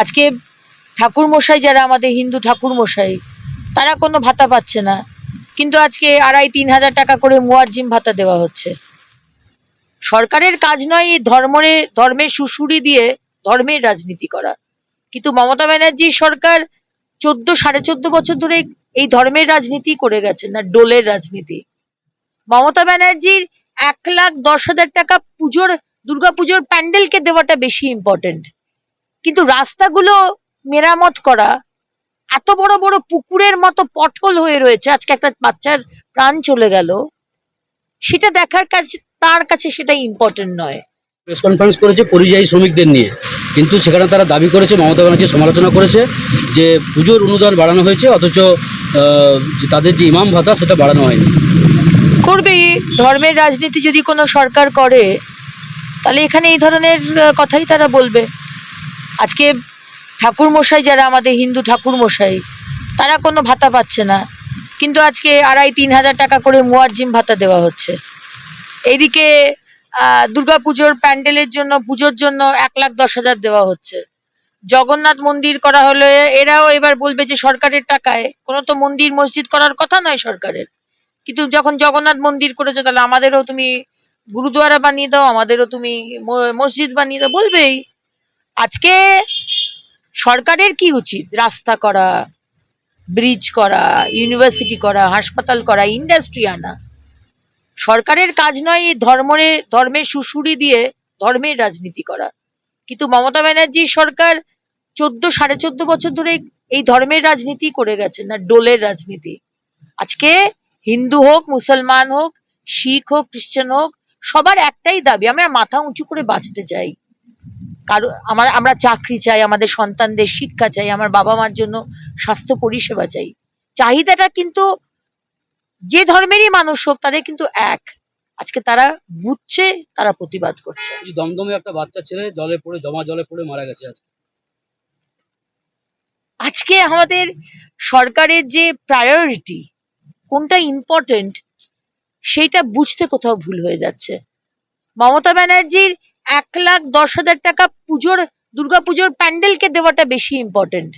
আজকে ঠাকুর মশাই যারা আমাদের হিন্দু ঠাকুর মশাই তারা কোনো ভাতা পাচ্ছে না। কিন্তু আজকে আড়াই তিন হাজার টাকা করে মুয়াজ্জিম ভাতা দেওয়া হচ্ছে। সরকারের কাজ নয় এই ধর্মরে, ধর্মের সুশুরি দিয়ে ধর্মের রাজনীতি করা। কিন্তু মমতা ব্যানার্জির সরকার চোদ্দ, সাড়ে চোদ্দ বছর ধরে এই ধর্মের রাজনীতি করে গেছে না ডোলের রাজনীতি। মমতা ব্যানার্জির এক লাখ দশ হাজার টাকা পুজোর, দুর্গাপুজোর প্যান্ডেলকে দেওয়াটা বেশি ইম্পর্টেন্ট কিন্তু রাস্তাগুলো মেরামত করা এত বড় বড় পুকুরের মতো পটল হয়ে রয়েছে আজকে একটা বাচ্চার প্রাণ চলে গেল সেটা দেখার কাছে তার কাছে সেটা ইম্পর্টেন্ট নয়। প্রেস কনফারেন্স করেছে পরিযায়ী শ্রমিকদের নিয়ে কিন্তু সেখানে তারা দাবি করেছে মমতা ব্যানার্জি সমালোচনা করেছে যে পুজোর অনুদান বাড়ানো হয়েছে অথচ তাদের যে ইমাম ভাতা সেটা বাড়ানো হয়নি। করবে ধর্মের রাজনীতি যদি কোনো সরকার করে তাহলে এখানে এই ধরনের কথাই তারা বলবে। আজকে ঠাকুর মশাই যারা আমাদের হিন্দু ঠাকুর মশাই তারা কোনো ভাতা পাচ্ছে না। কিন্তু আজকে আড়াই তিন হাজার টাকা করে মুয়াজ্জিম ভাতা দেওয়া হচ্ছে। এইদিকে দুর্গাপুজোর প্যান্ডেলের জন্য, পুজোর জন্য এক লাখ দশ হাজার দেওয়া হচ্ছে। জগন্নাথ মন্দির করা হলে এরাও এবার বলবে যে সরকারের টাকায়। কোনো তো মন্দির মসজিদ করার কথা নয় সরকারের। কিন্তু যখন জগন্নাথ মন্দির করেছে, তাহলে আমাদেরও তুমি গুরুদুয়ারা বানিয়ে দাও, আমাদেরও তুমি মসজিদ বানিয়ে দাও, বলবেই। আজকে সরকারের কি উচিত? রাস্তা করা ব্রিজ করা ইউনিভার্সিটি করা, হাসপাতাল করা ইন্ডাস্ট্রি আনা। সরকারের কাজ নয় এই ধর্মরে, ধর্মের সুশুরি দিয়ে ধর্মের রাজনীতি করা। কিন্তু মমতা ব্যানার্জির সরকার চোদ্দ, সাড়ে চোদ্দ বছর ধরে এই ধর্মের রাজনীতি করে গেছে না ডোলের রাজনীতি। আজকে হিন্দু হোক, মুসলমান হোক, শিখ হোক, খ্রিস্টান হোক, সবার একটাই দাবি, আমরা মাথা উঁচু করে বাঁচতে চাই। কারণ আমার আমরা চাকরি চাই আমাদের সন্তানদের শিক্ষা চাই আমার বাবা মার জন্য স্বাস্থ্য পরিষেবা চাই। চাহিদাটা কিন্তু যে ধর্মেরই মানুষ হোক তাদের কিন্তু এক। আজকে তারা বুঝছে তারা প্রতিবাদ করছে। দমদমে একটা বাচ্চা ছেলে জলে পড়ে জমা জলে পড়ে মারা গেছে আজকে। আজকে আমাদের সরকারের যে প্রায়োরিটি কোনটা ইম্পর্টেন্ট সেইটা বুঝতে কোথাও ভুল হয়ে যাচ্ছে। মমতা ব্যানার্জির এক লাখ দশ হাজার টাকা পুজোর, দুর্গাপুজোর প্যান্ডেলকে দেওয়াটা বেশি ইম্পর্টেন্ট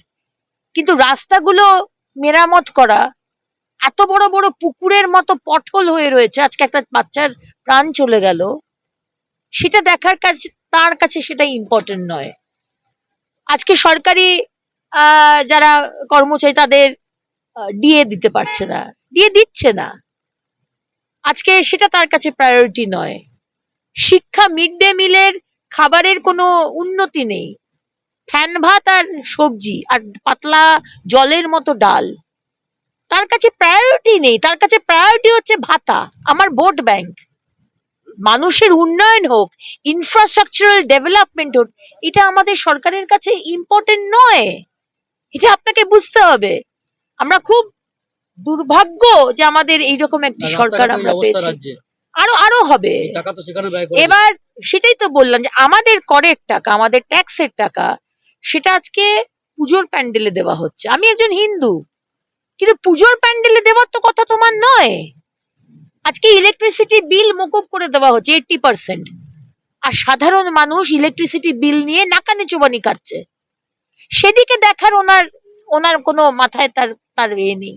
কিন্তু রাস্তাগুলো মেরামত করা, এত বড় বড় পুকুরের মতো পটল হয়ে রয়েছে, আজকে একটা বাচ্চার প্রাণ চলে গেল, সেটা দেখার কাছে, তার কাছে সেটা ইম্পর্টেন্ট নয়। আজকে সরকারি যারা কর্মচারী তাদের ডিএ দিতে পারছে না ডিএ দিচ্ছে না। আজকে সেটা তার কাছে প্রায়োরিটি নয়। শিক্ষা মিড ডে মিলের খাবারের কোনো উন্নতি নেই। ফ্যান ভাত আর সবজি আর পাতলা জলের মতো ডাল। তার কাছে প্রায়োরিটি নেই তার কাছে প্রায়োরিটি হচ্ছে ভাতা আমার ভোট ব্যাংক মানুষের উন্নয়ন হোক ইনফ্রাস্ট্রাকচারাল ডেভেলপমেন্ট হোক এটা আমাদের সরকারের কাছে ইম্পর্টেন্ট নয়। এটা আপনাকে বুঝতে হবে। আমরা খুব দুর্ভাগ্য যে আমাদের এইরকম একটি সরকার আমরা পেয়েছি। আরও আরও হবে। এবার সেটাই তো বললাম যে আমাদের করের টাকা আমাদের ট্যাক্সের টাকা সেটা আজকে পুজোর প্যান্ডেলে দেওয়া হচ্ছে। আমি একজন হিন্দু কিন্তু পুজোর প্যান্ডেলে দেওয়ার তো কথা তোমার নয়। আজকে ইলেকট্রিসিটি বিল মকুব করে দেওয়া হচ্ছে এইটটি পার্সেন্ট আর সাধারণ মানুষ ইলেকট্রিসিটি বিল নিয়ে নাকানি চুবানি খাচ্ছে। সেদিকে দেখার ওনার ওনার কোনো মাথায় তার তার এ নেই।